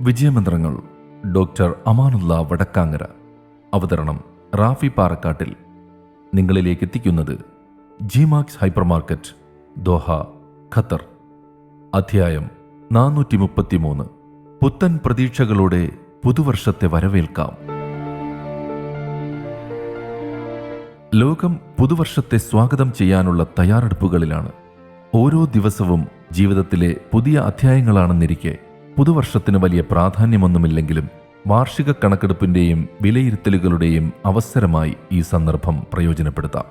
വിജയമന്ത്രങ്ങൾ doctor Amanullah Vadakkangara. അവതരണം റാഫി പാറക്കാട്ടിൽ. നിങ്ങളിലേക്ക് എത്തിക്കുന്നത് G Max hyper market Doha Qatar. അധ്യായം നാനൂറ്റി മുപ്പത്തിമൂന്ന് പുത്തൻ പ്രതീക്ഷകളോടെ പുതുവർഷത്തെ വരവേൽക്കാം. ലോകം പുതുവർഷത്തെ സ്വാഗതം ചെയ്യാനുള്ള തയ്യാറെടുപ്പുകളിലാണ്. ഓരോ ദിവസവും ജീവിതത്തിലെ പുതിയ അധ്യായങ്ങളാണെന്നിരിക്കെ പുതുവർഷത്തിന് വലിയ പ്രാധാന്യമൊന്നുമില്ലെങ്കിലും വാർഷിക കണക്കെടുപ്പിന്റെയും വിലയിരുത്തലുകളുടെയും അവസരമായി ഈ സന്ദർഭം പ്രയോജനപ്പെടുത്താം.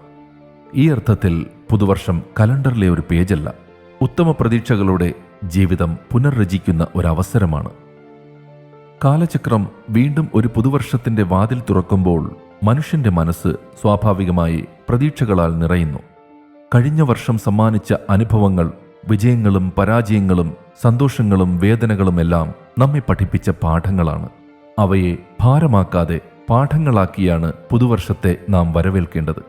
ഈ അർത്ഥത്തിൽ പുതുവർഷം കലണ്ടറിലെ ഒരു പേജല്ല ഉത്തമ പ്രതീക്ഷകളോടെ ജീവിതം പുനർരചിക്കുന്ന ഒരവസരമാണ്. കാലചക്രം വീണ്ടും ഒരു പുതുവർഷത്തിന്റെ വാതിൽ തുറക്കുമ്പോൾ മനുഷ്യന്റെ മനസ്സ് സ്വാഭാവികമായി പ്രതീക്ഷകളാൽ നിറയുന്നു. കഴിഞ്ഞ വർഷം സമ്മാനിച്ച അനുഭവങ്ങൾ വിജയങ്ങളും പരാജയങ്ങളും സന്തോഷങ്ങളും വേദനകളുമെല്ലാം നമ്മെ പഠിപ്പിച്ച പാഠങ്ങളാണ്. അവയെ ഭാരമാക്കാതെ പാഠങ്ങളാക്കിയാണ് പുതുവർഷത്തെ നാം വരവേൽക്കേണ്ടത്.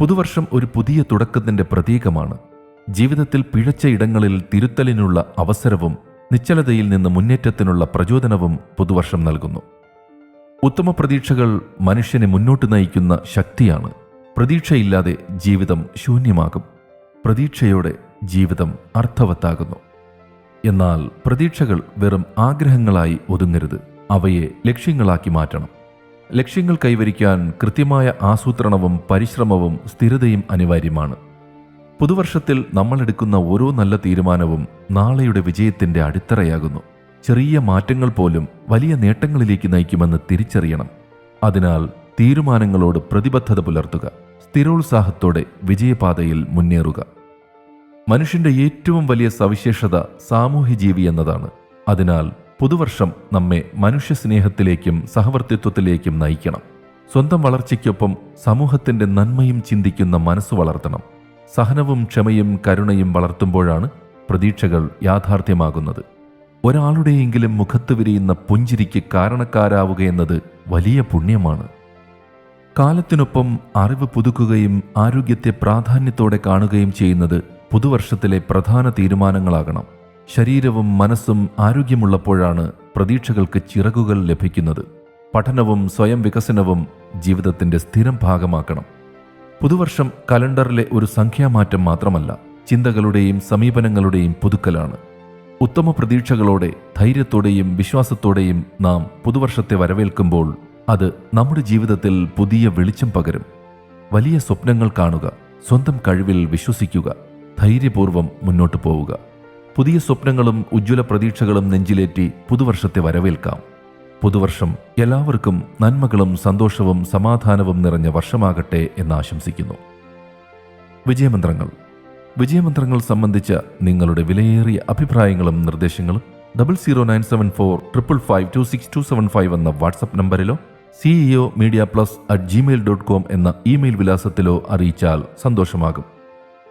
പുതുവർഷം ഒരു പുതിയ തുടക്കത്തിന്റെ പ്രതീകമാണ്. ജീവിതത്തിൽ പിഴച്ച ഇടങ്ങളിൽ തിരുത്തലിനുള്ള അവസരവും നിശ്ചലതയിൽ നിന്ന് മുന്നേറ്റത്തിനുള്ള പ്രചോദനവും പുതുവർഷം നൽകുന്നു. ഉത്തമ പ്രതീക്ഷകൾ മനുഷ്യനെ മുന്നോട്ട് നയിക്കുന്ന ശക്തിയാണ്. പ്രതീക്ഷയില്ലാതെ ജീവിതം ശൂന്യമാകും. പ്രതീക്ഷയോടെ ജീവിതം അർത്ഥവത്താകുന്നു. എന്നാൽ പ്രതീക്ഷകൾ വെറും ആഗ്രഹങ്ങളായി ഒതുങ്ങരുത്. അവയെ ലക്ഷ്യങ്ങളാക്കി മാറ്റണം. ലക്ഷ്യങ്ങൾ കൈവരിക്കാൻ കൃത്യമായ ആസൂത്രണവും പരിശ്രമവും സ്ഥിരതയും അനിവാര്യമാണ്. പുതുവർഷത്തിൽ നമ്മൾ എടുക്കുന്ന ഓരോ നല്ല തീരുമാനവും നാളെയുടെ വിജയത്തിന്റെ അടിത്തറയാകുന്നു. ചെറിയ മാറ്റങ്ങൾ പോലും വലിയ നേട്ടങ്ങളിലേക്ക് നയിക്കുമെന്ന് തിരിച്ചറിയണം. അതിനാൽ തീരുമാനങ്ങളോട് പ്രതിബദ്ധത പുലർത്തുക. സ്ഥിരോത്സാഹത്തോടെ വിജയപാതയിൽ മുന്നേറുക. മനുഷ്യന്റെ ഏറ്റവും വലിയ സവിശേഷത സാമൂഹ്യജീവി എന്നതാണ്. അതിനാൽ പുതുവർഷം നമ്മെ മനുഷ്യ സ്നേഹത്തിലേക്കും സഹവർത്തിത്വത്തിലേക്കും നയിക്കണം. സ്വന്തം വളർച്ചയ്ക്കൊപ്പം സമൂഹത്തിന്റെ നന്മയും ചിന്തിക്കുന്ന മനസ്സ് വളർത്തണം. സഹനവും ക്ഷമയും കരുണയും വളർത്തുമ്പോഴാണ് പ്രതീക്ഷകൾ യാഥാർത്ഥ്യമാകുന്നത്. ഒരാളുടെയെങ്കിലും മുഖത്ത് വിരിയുന്ന പുഞ്ചിരിക്ക് കാരണക്കാരാവുകയെന്നത് വലിയ പുണ്യമാണ്. കാലത്തിനൊപ്പം അറിവ് പുതുക്കുകയും ആരോഗ്യത്തെ പ്രാധാന്യത്തോടെ കാണുകയും ചെയ്യുന്നത് പുതുവർഷത്തിലെ പ്രധാന തീരുമാനങ്ങളാകണം. ശരീരവും മനസ്സും ആരോഗ്യമുള്ളപ്പോഴാണ് പ്രതീക്ഷകൾക്ക് ചിറകുകൾ ലഭിക്കുന്നത്. പഠനവും സ്വയം വികസനവും ജീവിതത്തിന്റെ സ്ഥിരം ഭാഗമാക്കണം. പുതുവർഷം കലണ്ടറിലെ ഒരു സംഖ്യാമാറ്റം മാത്രമല്ല ചിന്തകളുടെയും സമീപനങ്ങളുടെയും പുതുക്കലാണ്. ഉത്തമ പ്രതീക്ഷകളോടെ ധൈര്യത്തോടെയും വിശ്വാസത്തോടെയും നാം പുതുവർഷത്തെ വരവേൽക്കുമ്പോൾ അത് നമ്മുടെ ജീവിതത്തിൽ പുതിയ വെളിച്ചം പകരും. വലിയ സ്വപ്നങ്ങൾ കാണുക സ്വന്തം കഴിവിൽ വിശ്വസിക്കുക. ധൈര്യപൂർവം മുന്നോട്ട് പോവുക. പുതിയ സ്വപ്നങ്ങളും ഉജ്ജ്വല പ്രതീക്ഷകളും നെഞ്ചിലേറ്റി പുതുവർഷത്തെ വരവേൽക്കാം. പുതുവർഷം എല്ലാവർക്കും നന്മകളും സന്തോഷവും സമാധാനവും നിറഞ്ഞ വർഷമാകട്ടെ എന്ന് ആശംസിക്കുന്നു. വിജയമന്ത്രങ്ങൾ. വിജയമന്ത്രങ്ങൾ സംബന്ധിച്ച നിങ്ങളുടെ വിലയേറിയ അഭിപ്രായങ്ങളും നിർദ്ദേശങ്ങളും double zero nine seven four triple five two six two seven five എന്ന WhatsApp നമ്പറിലോ CEO media plus at Gmail dot com എന്ന ഇമെയിൽ വിലാസത്തിലോ അറിയിച്ചാൽ സന്തോഷമാകും.